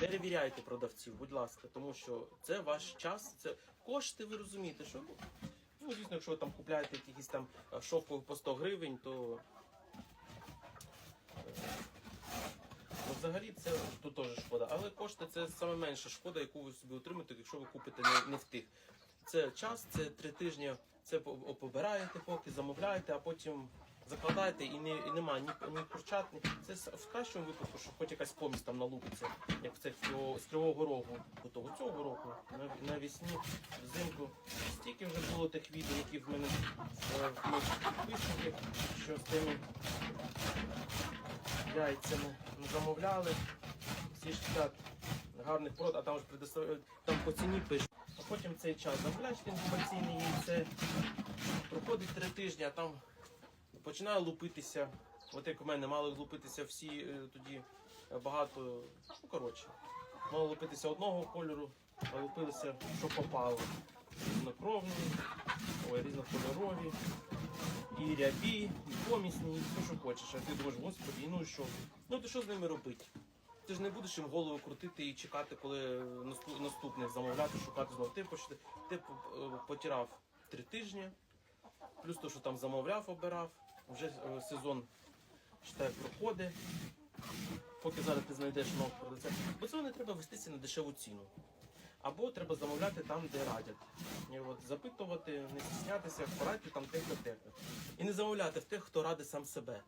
Перевіряйте продавців, будь ласка, тому що це ваш час, це кошти, ви розумієте, що ну, звісно, якщо ви там купляєте якісь там е, шовкових по 100 гривень, то ну, взагалі це тут теж шкода. Але кошти це саме менша шкода, яку ви собі отримаєте, якщо ви купите не, не в тих. Це час, це три тижні, це по- побираєте поки, замовляєте, а потім закладаєте і, не, і нема ні, ні курчат, ні. Це в кращому випадку, що хоч якась помість там налупиться, як це з Кривого Рогу, до того цього року, на, навесні, взимку. Стільки вже було тих відео, які в мене е, в що з тими яйцями замовляли. Всі ж так гарних прод, а там ж там по ціні пишуть. Потім цей час замовляєш інкубаційне яйце, проходить три тижні, а там починає лупитися. От як у мене мали лупитися всі е, тоді багато, ну коротше, мало лупитися одного кольору, а лупилися, що попало. Різнокровні, ой, різнокольорові, і рябі, і помісні, і все, що хочеш. А ти думаєш, господи, ну і що? Ну ти що з ними робити? Ти ж не будеш їм голову крутити і чекати, коли наступне замовляти, шукати знову. Ти, поч- ти е, потирав три тижні, плюс то, що там замовляв, обирав, вже е, сезон считай, проходить. Поки зараз ти знайдеш нового продавця. Бо цього не треба вестися на дешеву ціну. Або треба замовляти там, де радять. І от запитувати, не стіснятися, порадьте там тих-то тих. І не замовляти в тих, хто радить сам себе.